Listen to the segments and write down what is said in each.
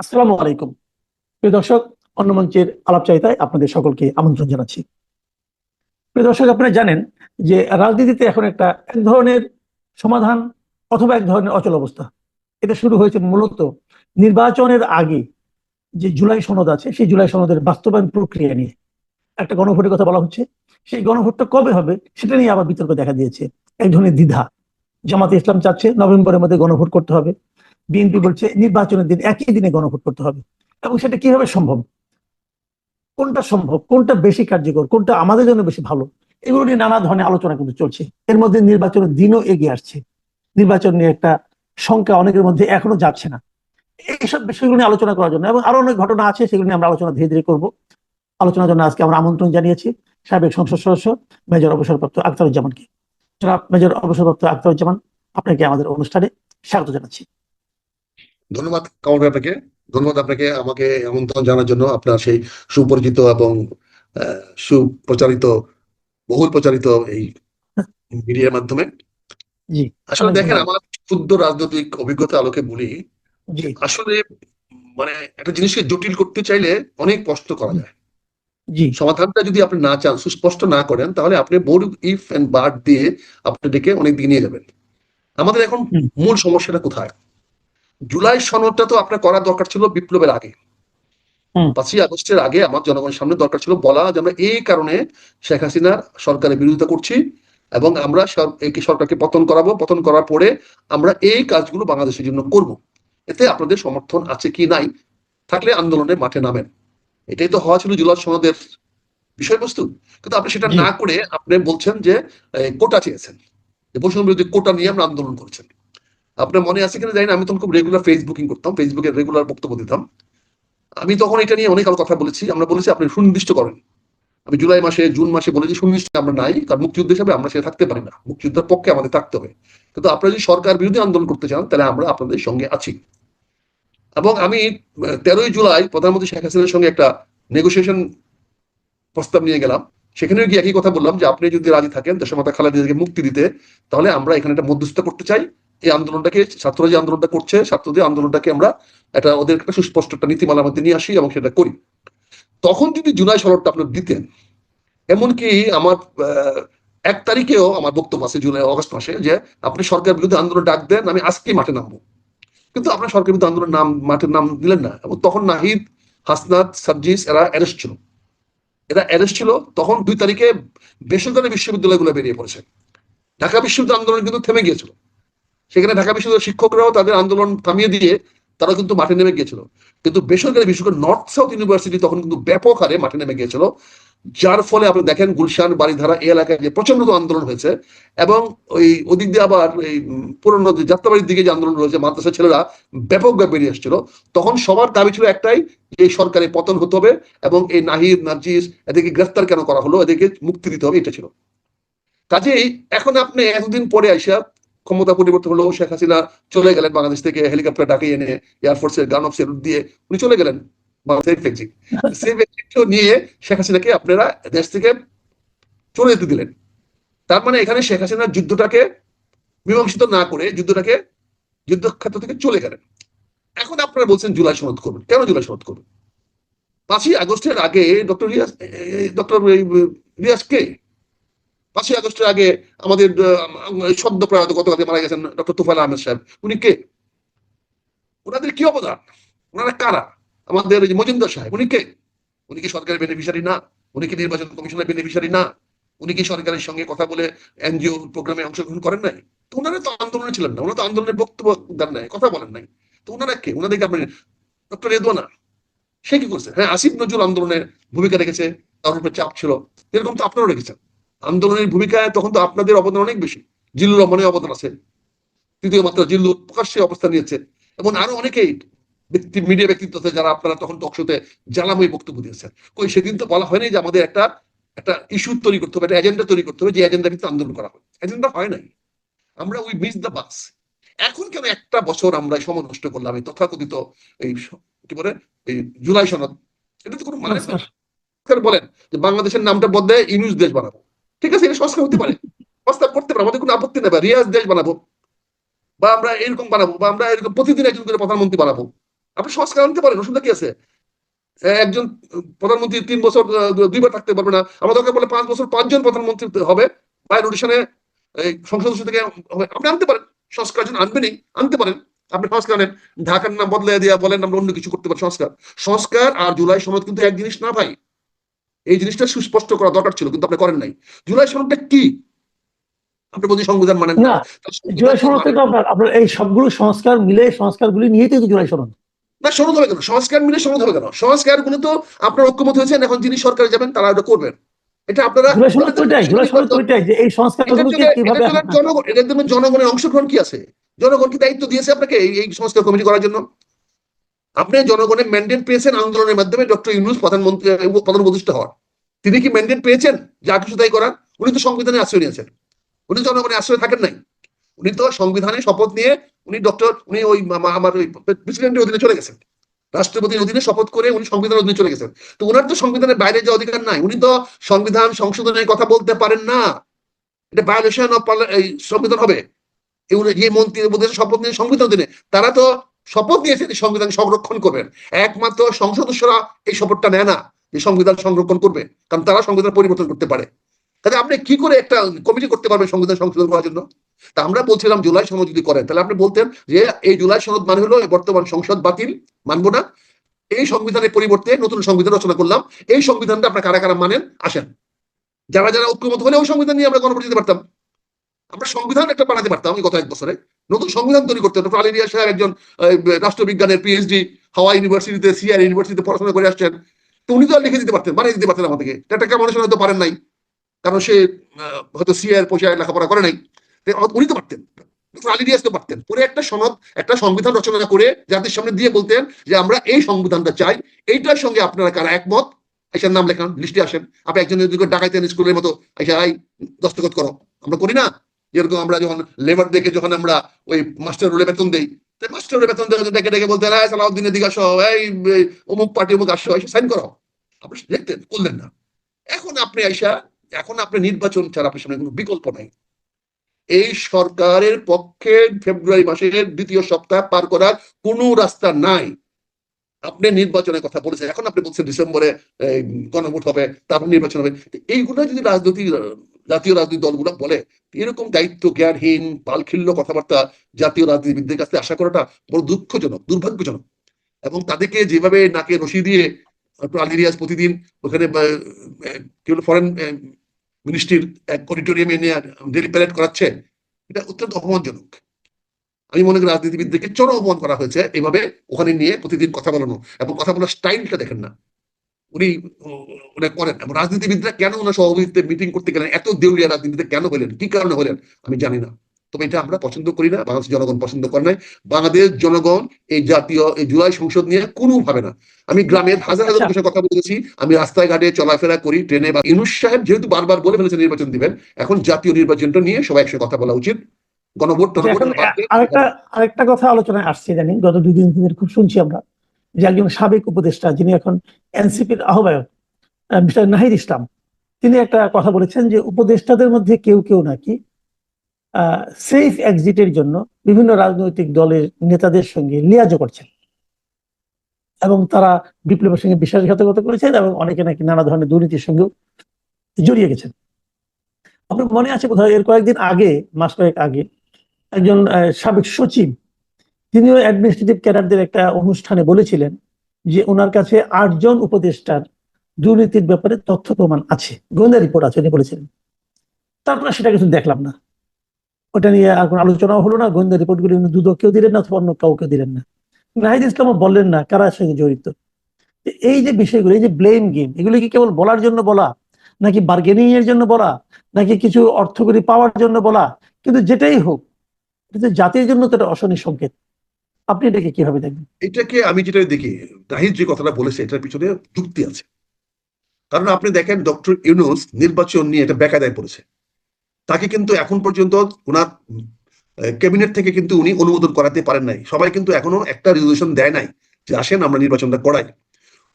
আসসালামু আলাইকুম। প্রিয় দর্শক, অন্য মঞ্চের আলাপচারিতায় আপনাদের সকলকে আমন্ত্রণ জানাচ্ছি। প্রিয় দর্শক, আপনারা জানেন যে রাজনীতিতে এখন একটা এক ধরনের সমাধান অথবা এক ধরনের অচল অবস্থা। এটা শুরু হয়েছে মূলত নির্বাচনের আগে যে জুলাই সনদ আছে, সেই জুলাই সনদের বাস্তবায়ন প্রক্রিয়া নিয়ে। একটা গণভোটের কথা বলা হচ্ছে। সেই গণভোটটা কবে হবে, সেটা নিয়ে আবার বিতর্ক দেখা দিয়েছে। এক ধরনের দ্বিধা। জামাতে ইসলাম চাচ্ছে, নভেম্বরের মধ্যে গণভোট করতে হবে। বিএনপি বলছে নির্বাচনের দিন একই দিনে গণভোট করতে হবে। এবং সেটা কীভাবে সম্ভব? কোনটা সম্ভব? কোনটা বেশি কার্যকর? কোনটা আমাদের জন্য বেশি ভালো? এগুলো নিয়ে নানা ধরনের আলোচনা কিন্তু চলছে। এর মধ্যে নির্বাচনের দিনও এগিয়ে আসছে। নির্বাচন নিয়ে একটা সংখ্যা অনেকের মধ্যে এখনও যাচ্ছে না। এইসব বিষয়গুলো নিয়ে আলোচনা করার জন্য এবং আরও অনেক ঘটনা আছে, সেগুলো নিয়ে আমরা আলোচনা ধীরে ধীরে করব। আলোচনার জন্য আজকে আমরা আমন্ত্রণ জানিয়েছি সাবেক সংসদ সদস্য মেজর অবসরপ্রাপ্ত আখতারুজ্জামানকে মেজর অবসরপ্রাপ্ত আখতারুজ্জামান আপনাকে আমাদের অনুষ্ঠানে স্বাগত জানাচ্ছি। ধন্যবাদ কামাল আপনাকে। ধন্যবাদ আপনাকে আমাকে আমন্ত্রণ জানার জন্য আপনার সেই সুপরিচিত এবং সুপ্রচারিত বহুল প্রচারিত এই মিডিয়ার মাধ্যমে। আসলে দেখেন আমার ক্ষুদ্র রাজনৈতিক অভিজ্ঞতা আলোকে বলি আসলে মানে একটা জিনিসকে জটিল করতে চাইলে অনেক কষ্ট করা যায়। সমাধানটা যদি আপনি না চান সুস্পষ্ট না করেন তাহলে আপনি বোর্ড ইফ এন্ড বাট দিয়ে আপনি ডেকে অনেক দিকে নিয়ে যাবেন। আমাদের এখন মূল সমস্যাটা কোথায়? জুলাই সনদটা তো আপনার করা দরকার ছিল বিপ্লবের আগে। পাঁচই আগস্টের আগে আমার জনগণের সামনে দরকার ছিল বলা যে আমরা এই কারণে শেখ হাসিনার সরকারের বিরোধিতা করছি এবং আমরা সর- সরকারকে পতন করাবো। পতন করার পরে আমরা এই কাজগুলো বাংলাদেশের জন্য করব। এতে আপনাদের সমর্থন আছে কি নাই থাকলে আন্দোলনের মাঠে নামেন। এটাই তো হওয়া ছিল জুলাই সনদের বিষয়বস্তু। কিন্তু আপনি সেটা না করে আপনি বলছেন যে কোটা চেয়েছেন। বৈষম্য বিরোধী কোটা নিয়ে আমরা আন্দোলন করছেন। আপনার মনে আছে কিনা জানি না, আমি তখন খুব রেগুলার ফেসবুকিং করতাম ফেসবুকে রেগুলার বক্তব্য দিতাম। আমি তখন এটা নিয়ে অনেক কথা বলেছি, আমরা বলেছি আপনি সুনির্দিষ্ট করেন। আমি জুলাই মাসে, জুন মাসে বলেছি সুনির্দিষ্ট আমরা নাই, কারণ মুক্তিযুদ্ধ হিসাবে আমরা সেটা থাকতে পারি না। মুক্তিযুদ্ধের পক্ষে আমাদের থাকতে হবে। কিন্তু আপনারা যদি সরকার বিরোধী আন্দোলন করতে চান, তাহলে আমরা আপনাদের সঙ্গে আছি। এবং আমি তেরোই জুলাই প্রধানমন্ত্রী শেখ হাসিনার সঙ্গে একটা নেগোসিয়েশন প্রস্তাব নিয়ে গেলাম। সেখানেও গিয়ে একই কথা বললাম যে, আপনি যদি রাজি থাকেন দেশের দেশমাতা খালেদাকে মুক্তি দিতে, তাহলে আমরা এখানে একটা মধ্যস্থতা করতে চাই। এই আন্দোলনটাকে ছাত্ররা যে আন্দোলনটা করছে, ছাত্রদের আন্দোলনটাকে আমরা একটা ওদের একটা সুস্পষ্ট একটা নীতিমালার মধ্যে নিয়ে আসি এবং সেটা করি। তখন যদি জুলাই সনদটা আপনার দিতেন। এমনকি আমার এক তারিখেও আমার বক্তব্য আছে জুলাই, অগস্ট মাসে যে, আপনি সরকার বিরুদ্ধে আন্দোলন ডাক দেন, আমি আজকে মাঠে নামবো। কিন্তু আপনার সরকার বিরুদ্ধে আন্দোলন নাম মাঠের নাম দিলেন না। এবং তখন নাহিদ, হাসনাত সার্জিস এরা অ্যারেস্ট ছিল। এরা অ্যারেস্ট ছিল, তখন দুই তারিখে বেসরকারি বিশ্ববিদ্যালয়গুলো বেরিয়ে পড়েছে। ঢাকা বিশ্ববিদ্যালয় আন্দোলন কিন্তু থেমে গিয়েছিল। সেখানে ঢাকা বিশ্ববিদ্যালয়ের শিক্ষকরাও তাদের আন্দোলন থামিয়ে দিয়ে তারা কিন্তু মাঠে নেমে গিয়েছিল। কিন্তু বেসরকারি বিশেষ করে নর্থ সাউথ ইউনিভার্সিটি তখন কিন্তু ব্যাপক হারে মাঠে নেমে গিয়েছিল, যার ফলে আপনি দেখেন গুলশান বাড়িধারা এই এলাকায় যে প্রচণ্ড আন্দোলন হয়েছে এবং ওই ওদিক দিয়ে আবার এই পুরনো যাত্রাবাড়ির দিকে যে আন্দোলন রয়েছে মাদ্রাসা ছেলেরা ব্যাপকভাবে বেরিয়ে এসেছিল তখন সবার দাবি ছিল একটাই, যে এই সরকারের পতন হতে হবে এবং এই নাহিদ, নার্জিস এদেরকে গ্রেফতার কেন করা হলো? এদেরকে মুক্তি দিতে হবে, এটা ছিল। কাজেই এখন আপনি এতদিন পরে আইসা ক্ষমতা পরিবর্তন হলো শেখ হাসিনা চলে গেলেন বাংলাদেশ থেকে হেলিকপ্টার ডাকিয়ে এনে এয়ারফোর্সের গান অফ সেলুট দিয়ে উনি চলে গেলেন সেফ এক্সিট সেফ নিয়ে শেখ হাসিনাকে আপনারা দেশ থেকে চলে যেতে দিলেন। তার মানে এখানে শেখ হাসিনার যুদ্ধটাকে মীমাংসিত না করে যুদ্ধটাকে যুদ্ধক্ষেত্র থেকে চলে গেলেন। এখন আপনারা বলছেন জুলাই সনদ করবেন কেন জুলাই সনদ করবেন পাঁচই আগস্টের আগে ডক্টর রিয়াজ ডক্টর রিয়াজ কে? পাঁচই আগস্টের আগে আমাদের সদ্য প্রয়াত গতকালকে মারা গেছেন ডক্টর তুফাইল আহমেদ সাহেব। উনি কে? ওনাদের কি অবদান? ওনারা কারা? আমাদের মজুমদার সাহেব, উনি কে? উনি কি সরকারের বেনিফিশিয়ারি না? উনি কি নির্বাচন কমিশনের বেনিফিশিয়ারি না? উনি কি সরকারের সঙ্গে কথা বলে এনজিও প্রোগ্রামে অংশগ্রহণ করেন নাই? তো ওনারা তো আন্দোলনে ছিলেন না, ওনারা তো আন্দোলনের বক্তব্য দেন নাই, কথা বলেন নাই। তো ওনারা কে? ওনাদেরকে আপনি, ডক্টর রেদওয়ানা সে কি করছে? হ্যাঁ আসিফ নজরুল আন্দোলনের ভূমিকা রেখেছে, তার উপরে চাপ ছিল, এরকম তো আপনারাও রেখেছেন। আন্দোলনের ভূমিকায় তখন তো আপনাদের অবদান অনেক বেশি। জিল্লুর রহমানের অবদান আছে। তৃতীয় মাত্রা জিল্লু প্রকাশ্যে অবস্থান নিয়েছে। এবং আরও অনেকেই ব্যক্তি মিডিয়া ব্যক্তিত্ব আছে যারা আপনারা তখন টকশোতে জ্বালাময় বক্তব্য দিয়েছেন। কই সেদিন তো বলা হয়নি যে আমাদের একটা একটা ইস্যু তৈরি করতে হবে একটা এজেন্ডা তৈরি করতে হবে যে এজেন্ডা কিন্তু আন্দোলন করা হয়। এজেন্ডা হয় নাই। আমরা উই মিস দ্য বাস এখন কেন একটা বছর আমরা সময় নষ্ট করলাম এই তথাকথিত এই কি বলে এই জুলাই সনদ? এটা তো কোনো মানে বলেন যে বাংলাদেশের নামটা বদলে ইউনুস দেশ বানাবো। ঠিক আছে, এটা সংস্কার হতে পারে। প্রস্তাব করতে পারে, আমাদের কোনো আপত্তি নেই বা রিয়াজ দেশ বানাবো। বা আমরা এরকম বানাবো, বা আমরা এরকম প্রতিদিন একজন করে প্রধানমন্ত্রী বানাবো। আপনি সংস্কার আনতে পারেন অসুবিধা কি আছে? একজন প্রধানমন্ত্রী তিন বছর দুইবার থাকতে পারবে না। আমার দরকার বলে পাঁচ বছর পাঁচজন প্রধানমন্ত্রী হবে। বাই রোটেশনে সংসদ থেকে হবে। আপনি আনতে পারেন। সংস্কার জন্য আনবেনই, আনতে পারেন। আপনি সংস্কার আনেন ঢাকার নাম বদলে দিয়া বলেন, আমরা অন্য কিছু করতে পারি। সংস্কার সংস্কার আর জুলাই সনদ কিন্তু এক জিনিস না ভাই। এই জিনিসটা সুস্পষ্ট করা দরকার ছিল কিন্তু আপনি করেন নাই। জুলাই সনদটা কি? আপনি সংবিধান মানেন না। জুলাই সনদ? থেকে আপনার আপনার এই সবগুলো সংস্কার মিলে সংস্কারগুলি নিয়েই তো জুলাই সনদ না সনদ হবে কেন? সংস্কার মিলে সনদ হবে কেন? সংস্কারগুলো তো আপনার ঐক্যমত হয়েছেন এখন যিনি সরকারে যাবেন তারা এটা করবেন। এটা আপনারা জনগণের অংশগ্রহণ কি আছে? জনগণ কি দায়িত্ব দিয়েছে আপনাকে এই সংস্কার কমিটি করার জন্য? আপনি জনগণের ম্যান্ডেট পেয়েছেন আন্দোলনের মাধ্যমে ডক্টর ইউনুস প্রধানমন্ত্রী প্রধান উপদেষ্টা হওয়ার। তিনি কি ম্যান্ডেট পেয়েছেন? যা কিছু তাই করার। উনি তো সংবিধানে আশ্রয় নিয়েছেন। উনি জনগণের আশ্রয় থাকেন নাই। উনি তো সংবিধানে শপথ নিয়ে উনি ডক্টর, উনি ওই আমার ওই প্রেসিডেন্টের অধীনে চলে গেছেন। রাষ্ট্রপতির অধীনে শপথ করে উনি সংবিধানের অধীনে চলে গেছেন। তো ওনার তো সংবিধানের বাইরে যে অধিকার নাই। উনি তো সংবিধান সংশোধনের কথা বলতে পারেন না। এটা ভায়োলেশন অফ সংবিধান হবে। যে মন্ত্রী শপথ নিয়ে সংবিধান দিনে তারা তো শপথ নিয়েছে যে সংবিধান সংরক্ষণ করবেন। একমাত্র সংসদ সদস্যরা এই শপথটা নেয় না যে সংবিধান সংরক্ষণ করবে, কারণ তারা সংবিধান পরিবর্তন করতে পারে। তাহলে আপনি কি করে একটা কমিটি করতে পারবেন সংবিধান সংশোধন করার জন্য? তা আমরা বলছিলাম জুলাই সনদ যদি করেন, তাহলে আপনি বলতেন যে এই জুলাই সনদ মানে হলো বর্তমান সংসদ বাতিল, মানবো না। এই সংবিধানের পরিবর্তে নতুন সংবিধান রচনা করলাম, এই সংবিধানটা আপনার কারা কারা মানেন? আসেন। যারা যারা ঐক্যমত হলে ওই সংবিধান নিয়ে আমরা গণপরিচিত পারতাম। আমরা সংবিধান একটা বানাতে পারতাম গত এক বছরে। নতুন সংবিধান তৈরি করতে ডক্টর আলী রিয়া সাহেব একজন রাষ্ট্রবিজ্ঞানের পিএইচডি হাওয়া ইউনিভার্সিটিতে সিআর ইউনিভার্সিটিতে পড়াশোনা করে আসছেন। তো উনি তো আর লিখে দিতে পারতেন, বানিয়ে দিতে পারতেন আমাদেরকে। এটা কেমন হয়তো পারেন নাই। কারণ সে হয়তো সিআর পয়সা লেখাপড়া করে নাই। উনি তো পারতেন। পারতেন। পুরো একটা সনদ, একটা সংবিধান রচনা করে জাতির সামনে দিয়ে বলতেন যে, আমরা এই সংবিধানটা চাই। এইটার সঙ্গে আপনারা কারা একমত? এসের নাম লেখান লিস্টে আসেন। আপনি একজনের দিকে ডাকাইতেন স্কুলের মতো, এসে আই দস্তখত করো। আমরা করি না। যেরকম আমরা যখন লেবার দেখে যখন আমরা ওই মাস্টার রোলে বেতন দেই মাস্টার রোলে বেতন দেখে ডেকে ডেকে বলতেন হ্যাঁ সালাউদ্দিনের দিকে আসো, এই অমুক পার্টি অমুক আসো, এসে সাইন করো। আপনি দেখতেন, করলেন না। এখন আপনি আইসা, এখন আপনি নির্বাচন ছাড়া আপনার সামনে কোনো বিকল্প নাই। এই সরকারের পক্ষে ফেব্রুয়ারি মাসের দ্বিতীয় সপ্তাহ পার করার কোনো রাস্তা নাই। আপনি নির্বাচনের কথা বলেছেন, এখন আপনি বলছেন ডিসেম্বরে গণভোট হবে, তারপর নির্বাচন হবে। এইগুলো যদি রাজনৈতিক জাতীয় রাজনৈতিক দলগুলো বলে, এরকম দায়িত্ব, জ্ঞানহীন, পালখিল্য কথাবার্তা জাতীয় রাজনীতিবিদদের কাছে আশা করাটা বড় দুঃখজনক, দুর্ভাগ্যজনক। এবং তাদেরকে যেভাবে নাকে রশি দিয়ে আলিরিয়াজ প্রতিদিন ওখানে ফরেন মিনিস্ট্রির এক অডিটোরিয়ামে নিয়ে ডেলি প্যারেড করাচ্ছে, এটা অত্যন্ত অপমানজনক। আমি মনে করি রাজনীতিবিদদেরকে চরম অপমান করা হয়েছে, এভাবে ওখানে নিয়ে প্রতিদিন কথা বলানো এবং কথা বলার স্টাইলটা দেখেন না। উনি উনি করেন এবং রাজনীতিবিদরা কেন ওনার সভাপতিত্বে মিটিং করতে গেলেন এত দেউলিয়া রাজনীতিতে কেন হলেন কি কারণে হলেন আমি জানি না। তবে এটা আমরা পছন্দ করি না বাংলাদেশ জনগণ পছন্দ করে নাই। বাংলাদেশ জনগণ এই জাতীয় এই জুলাই সংসদ নিয়ে কোনো ভাবে না। আমি গ্রামের হাজার হাজার। মানুষের কথা বলেছি আমি রাস্তায় ঘাটে চলাফেরা করি ট্রেনে বা ইনুস সাহেব যেহেতু বারবার বলে ফেলেছে নির্বাচন দিবেন এখন জাতীয় নির্বাচনটা নিয়ে সবাই একসাথে কথা বলা উচিত। গণভোট আরেকটা আরেকটা কথা আলোচনায় আসছে জানি গত দুই দিন খুব শুনছি আমরা। যে একজন সাবেক উপদেষ্টা যিনি এখন এনসিপির আহ্বায়ক মিস্টার নাহিদ ইসলাম, তিনি একটা কথা বলেছেন যে উপদেষ্টাদের মধ্যে কেউ কেউ নাকি সেফ এক্সিটের জন্য বিভিন্ন রাজনৈতিক দলের নেতাদের সঙ্গে লিয়াজো করছেন। এবং তারা বিপ্লবের সঙ্গে বিশ্বাসঘাতকতা করেছেন এবং অনেকে নাকি নানা ধরনের দুর্নীতির সঙ্গেও জড়িয়ে গেছেন। আপনার মনে আছে কোথাও এর কয়েকদিন আগে, মাস কয়েক আগে, একজন সাবেক সচিব তিনিও অ্যাডমিনিস্ট্রেটিভ ক্যাডারদের একটা অনুষ্ঠানে বলেছিলেন যে ওনার কাছে আটজন উপদেষ্টার দুর্নীতির ব্যাপারে তথ্য প্রমাণ আছে, গোয়েন্দা রিপোর্ট আছে, উনি বলেছিলেন। তারপরে সেটা কিছু দেখলাম না। ওটা নিয়ে আর কোনো আলোচনাও হলো না, গোয়েন্দা রিপোর্ট রিপোর্টগুলি উনি দুদককেও দিলেন না অথবা অন্য কাউকে দিলেন না। নাহিদ ইসলামও বললেন না কারা সঙ্গে জড়িত। এই যে বিষয়গুলো, এই যে ব্লেম গেম এগুলো কি কেবল বলার জন্য বলা, নাকি বার্গেনিং এর জন্য বলা, নাকি কিছু অর্থকরী পাওয়ার জন্য বলা, কিন্তু যেটাই হোক জাতির জন্য তো এটা অশনি সংকেত। আপনি এটাকে কীভাবে দেখবেন? এটাকে আমি যেটা দেখি, নাহিদ যে কথাটা বলেছে, এটার পিছনে যুক্তি আছে। কারণ আপনি দেখেন ডক্টর ইউনুস নির্বাচন নিয়ে এটা বেকায়দায় পড়েছে। তাকে কিন্তু এখন পর্যন্ত ওনার ক্যাবিনেট থেকে কিন্তু উনি অনুমোদন করাতে পারেন নাই। সবাই কিন্তু এখনও একটা রেজলিউশন দেয় নাই যে আসেন, আমরা নির্বাচনটা করাই।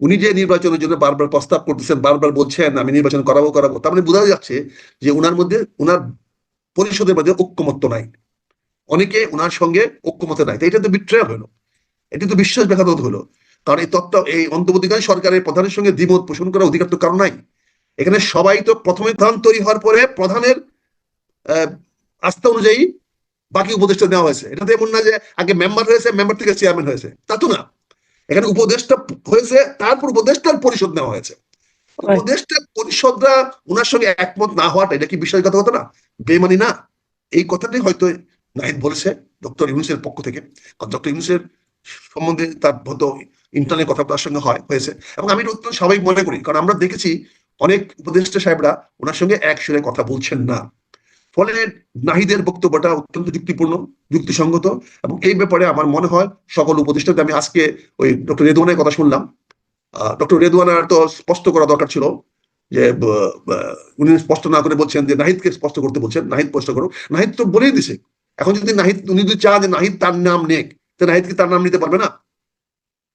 উনি যে নির্বাচনের জন্য বারবার প্রস্তাব করতেছেন, বারবার বলছেন, আমি নির্বাচন করাবো করাবো, তার মানে বোঝা যাচ্ছে যে ওনার মধ্যে ওনার পরিষদের মধ্যে ঐক্যমত্য নাই। অনেকে ওনার সঙ্গে ঐক্যমত নাই এটা তো বিট্রেয়াল হলো। এটি তো বিশ্বাসঘাতক হলো। কারণ এই তত্ত্ব এই অন্তর্বর্তীকালীন সরকারের প্রধানের সঙ্গে দ্বিমত পোষণ করার অধিকার তো কারণ নাই। এখানে সবাই তো প্রথমে প্রধান তৈরি হওয়ার পরে প্রধানের আস্থা অনুযায়ী বাকি উপদেষ্টা দেওয়া হয়েছে। এটা তো এমন না যে আগে মেম্বার হয়েছে মেম্বার থেকে চেয়ারম্যান হয়েছে। তা তো না। এখানে উপদেষ্টা হয়েছে তারপর উপদেষ্টার পরিষদ নেওয়া হয়েছে. উপদেষ্টা পরিষদরা ওনার সঙ্গে একমত না হওয়াটা এটা কি বিশ্বাসঘাতকতা না? বেমানি না। এই কথাটাই হয়তো নাহিদ বলেছে, ডক্টর ইউনুসের পক্ষ থেকে। ডক্টর ইউনুসের সম্বন্ধে তার হয়তো ইন্টারনেট কথা তার সঙ্গে হয়, হয়েছে। এবং আমি অত্যন্ত স্বাভাবিক মনে করি, কারণ আমরা দেখেছি অনেক উপদেষ্টা সাহেবরা ওনার সঙ্গে এক সুরে কথা বলছেন না। ফলে নাহিদের বক্তব্যটা অত্যন্ত যুক্তিপূর্ণ, যুক্তিসঙ্গত এবং এই ব্যাপারে আমার মনে হয় সকল উপদেষ্টাতে আমি আজকে ওই ডক্টর রেদওয়ানের কথা শুনলাম। ডক্টর রেদওয়ানার তো স্পষ্ট করা দরকার ছিল যে উনি স্পষ্ট না করে বলছেন যে, নাহিদকে স্পষ্ট করতে বলছেন, নাহিদ স্পষ্ট করো নাহিদ তো বলেই দিছে এখন যদি নাহিদ, উনি যদি চান যে নাহিদ তার নাম নেক, তো নাহিদ কি তার নাম নিতে পারবে না?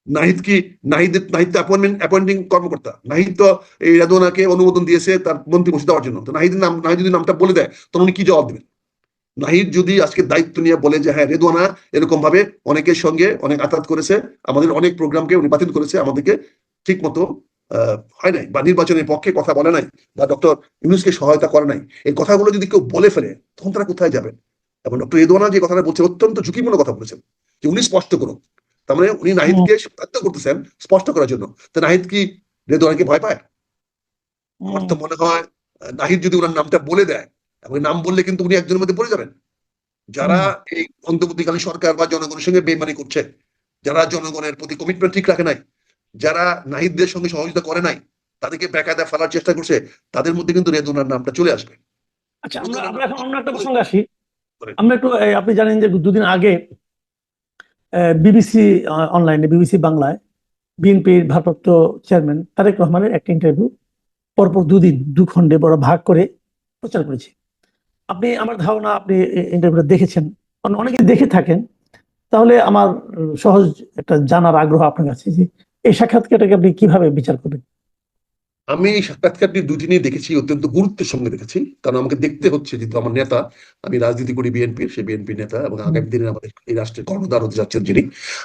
নাহিদ কি নাহিদ নাহিদ অ্যাপয়েন্টমেন্ট অ্যাপয়েন্টিং কর্মকর্তা। নাহিদ তো এই রেদওয়ানাকে অনুমোদন দিয়েছে তার মন্ত্রী বসে দেওয়ার জন্য। তো নাহিদের নাম, নাহিদ যদি নামটা বলে দেয়, তখন উনি কি জবাব দেবেন? নাহিদ যদি আজকে দায়িত্ব নিয়ে বলে যে হ্যাঁ রেদওয়ানা এরকম ভাবে অনেকের সঙ্গে অনেক আঘাত করেছে, আমাদের অনেক প্রোগ্রামকে উনি বাতিল করেছে, আমাদেরকে ঠিক মতো হয় নাই, বা নির্বাচনের পক্ষে কথা বলে নাই, বা ডক্টর ইউনুসকে সহায়তা করে নাই। এই কথাগুলো যদি কেউ বলে ফেলে, তখন তারা কোথায় যাবেন? এবং ডক্টর রেদওয়ানা যে কথাটা বলছে অত্যন্ত ঝুঁকিপূর্ণ কথা বলেছেন। যে উনি স্পষ্ট করুন। তার মানে উনি নাহিদকে বাধ্য করতেছেন স্পষ্ট করার জন্য। তো নাহিদ কি রেদওয়ানাকে ভয় পায়? আমার তো মনে হয় নাহিদ যদি ওনার নামটা বলে দেয় এবং নাম বললে কিন্তু উনি একজনের মধ্যে পড়ে যাবেন। যারা এই অন্তর্বর্তীকালীন সরকার বা জনগণের সঙ্গে বেমানি করছে যারা জনগণের প্রতি কমিটমেন্ট ঠিক রাখে নাই যারা নাহিদদের সঙ্গে সহযোগিতা করে নাই তাদেরকে বেকায়দা ফেলার চেষ্টা করছে তাদের মধ্যে কিন্তু রেদুনার নামটা চলে আসবে। আচ্ছা আমরা আমরা এখন অন্য একটা প্রসঙ্গে আসি। আমরা একটু আপনি জানেন যে দুদিন আগে বিবিসি অনলাইনে বিবিসি বাংলায়, বিএনপির ভারপ্রাপ্ত চেয়ারম্যান তারেক রহমানের একটা ইন্টারভিউ পরপর দুদিন, দু খণ্ডে বড় ভাগ করে প্রচার করেছি। আপনি আমার ধারণা, আপনি ইন্টারভিউটা দেখেছেন। অন- অনেকে দেখে থাকেন। তাহলে আমার সহজ একটা জানার আগ্রহ আপনার কাছে যে এই সাক্ষাৎকারটাকে আপনি কীভাবে বিচার করবেন? আমি এই সাক্ষাৎকারটি দুদিনই দেখেছি অত্যন্ত গুরুত্বের সঙ্গে দেখেছি। কারণ আমাকে দেখতে হচ্ছে যেহেতু আমার নেতা আমি রাজনীতি করি বিএনপির সে বিএনপি নেতা এবং আগামী দিনে আমাদের এই রাষ্ট্রের কর্ণধার হতে যাচ্ছেন যিনি।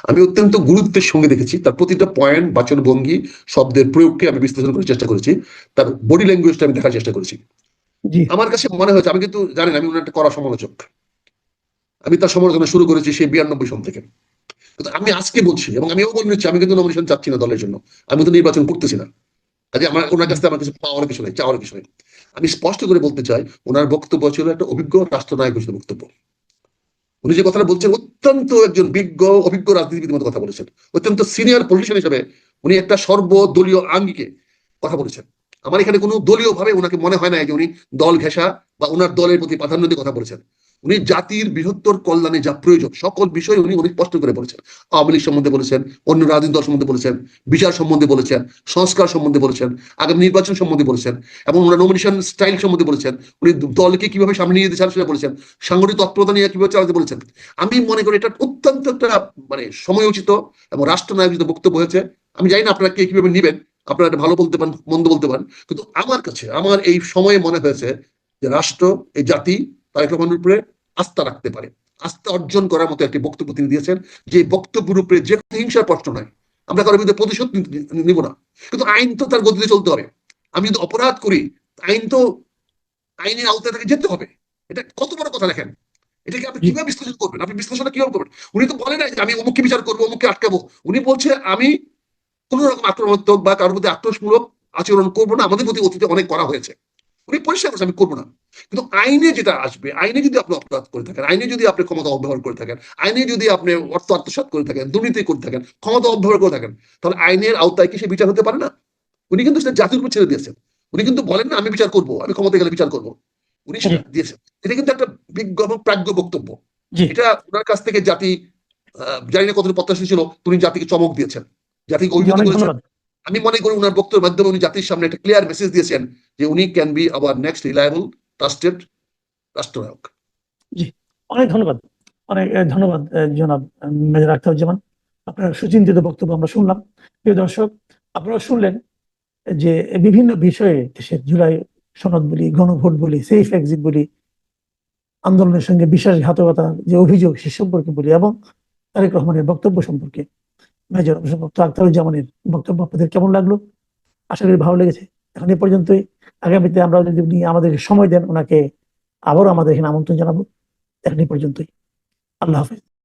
আমি অত্যন্ত গুরুত্বের সঙ্গে দেখেছি তার প্রতিটা পয়েন্ট বাচন ভঙ্গি শব্দের প্রয়োগকে আমি বিশ্লেষণ করার চেষ্টা করেছি তার বডি ল্যাঙ্গুয়েজটা আমি দেখার চেষ্টা করেছি। আমার কাছে মনে হয়েছে আমি কিন্তু জানেন আমি ওনার একটা কড়া সমালোচক। আমি তার সমালোচনা শুরু করেছি সেই বিরানব্বই সন থেকে। আমি আজকে বলছি এবং আমিও বলে নিচ্ছি আমি কিন্তু নমিনেশন চাচ্ছি না দলের জন্য। আমি তো নির্বাচন করতেছি না। কাজে আমার ওনার কাছ থেকে আমার কিছু পাওয়ার কিছু নেই চাওয়ার কিছু নেই। আমি স্পষ্ট করে বলতে চাই, ওনার বক্তব্য ছিল একটা অভিজ্ঞ রাষ্ট্রনায়ক হিসেবে বক্তব্য। উনি যে কথাটা বলছেন, অত্যন্ত একজন বিজ্ঞ, অভিজ্ঞ রাজনীতিবিদের মতো কথা বলেছেন। অত্যন্ত সিনিয়র পলিটিশিয়ান হিসেবে উনি একটা সর্বদলীয় আঙ্গিকে কথা বলেছেন। আমার এখানে কোনো দলীয় ভাবে ওনাকে মনে হয় না যে উনি দল ঘেঁষা বা ওনার দলের প্রতি প্রাধান্য দিয়ে কথা বলেছেন। উনি জাতির বৃহত্তর কল্যাণে যা প্রয়োজন, সকল বিষয় উনি অনেক স্পষ্ট করে বলেছেন। আওয়ামী লীগ সম্বন্ধে বলেছেন, অন্য রাজনৈতিক দল সম্বন্ধে বলেছেন, বিচার সম্বন্ধে বলেছেন, সংস্কার সম্বন্ধে বলেছেন, আগামী নির্বাচন সম্বন্ধে বলেছেন, এবং ওনার নমিনেশন স্টাইল সম্বন্ধে বলেছেন। উনি দলকে কীভাবে সামনে নিয়ে যেতে সেটা বলেছেন। সাংগঠনিক তৎপরতা নিয়ে কীভাবে চালাতে বলেছেন। আমি মনে করি এটা অত্যন্ত একটা মানে সময়োচিত এবং রাষ্ট্রনায়কিত বক্তব্য হয়েছে, আমি জানি না আপনারা কে কীভাবে নিবেন, আপনারা এটা ভালো বলতে পারেন, মন্দ বলতে পারেন, কিন্তু আমার কাছে, আমার এই সময়ে মনে হয়েছে যে রাষ্ট্র, এই জাতি, তারেক রহমানের উপরে আস্থা রাখতে পারে। আস্থা অর্জন করার মতো একটি বক্তব্য তিনি দিয়েছেন যে বক্তব্যের উপরে যে কোনো হিংসার প্রশ্ন নয়। আমরা কারোর বিরুদ্ধে প্রতিশোধ নিব না। কিন্তু আইন তো তার গতিতে চলতে হবে। আমি যদি অপরাধ করি, আইন তো আইনের আওতায় তাকে যেতে হবে। এটা কত বড় কথা দেখেন। এটাকে আপনি। কীভাবে বিশ্লেষণ করবেন? আপনি বিশ্লেষণটা কীভাবে করবেন? উনি তো বলে নাই যে আমি অমুককে বিচার করব, অমুককে আটকাবো। উনি বলছে, আমি কোন রকম আক্রমণাত্মক বা কারোর প্রতি আক্রোশমূলক আচরণ করব না। আমাদের প্রতি অতীতে অনেক করা হয়েছে। উনি পরিষ্কার করছে আমি করব না। কিন্তু আইনে যেটা আসবে আইনে যদি আপনি অপরাধ করে থাকেন আইনে যদি আপনি ক্ষমতা অব্যবহার করে থাকেন আইনে যদি আপনি অর্থ আত্মসাৎ করে থাকেন দুর্নীতি করে থাকেন ক্ষমতা অব্যবহার করে থাকেন তাহলে আইনের আওতায় কি সে বিচার হতে পারে না? উনি কিন্তু সেটা জাতির উপর ছেড়ে দিয়েছেন। উনি কিন্তু বলেন না আমি বিচার করব আমি ক্ষমতা গেলে বিচার করব। উনি সেটা দিয়েছেন। এটা কিন্তু একটা বিজ্ঞ এবং প্রাজ্ঞ বক্তব্য। এটা ওনার কাছ থেকে জাতি আহ, জানি না কতটা প্রত্যাশী ছিল তিনি জাতিকে চমক দিয়েছেন। জাতিকে অভিভূত করেছেন। আমি মনে করি উনার বক্তব্যের মাধ্যমে উনি জাতির সামনে একটা ক্লিয়ার মেসেজ দিয়েছেন যে উনি can be our next reliable trusted রাষ্ট্রনায়ক। অনেক ধন্যবাদ। অনেক ধন্যবাদ জনাব মেজর আখতারুজ্জামান। আপনার সুচিন্তিত বক্তব্য আমরা শুনলাম। প্রিয় দর্শক আপনারা শুনলেন যে বিভিন্ন বিষয়ে দেশের জুলাই সনদ বলি, গণভোট বলি সেফ এক্সিট বলি, আন্দোলনের সঙ্গে বিশ্বাসঘাতকতা যে অভিযোগ সে সম্পর্কে বলি এবং তারেক রহমানের বক্তব্য সম্পর্কে মেজর আখতারুজ্জামানের বক্তব্য আপনাদের কেমন লাগল? আশা করি ভালো লেগেছে। এখন এ পর্যন্তই। আগামীতে আমরা যদি উনি আমাদেরকে সময় দেন, ওনাকে আবারও আমাদের এখানে আমন্ত্রণ জানাব। এখন এ পর্যন্তই। আল্লাহ হাফেজ।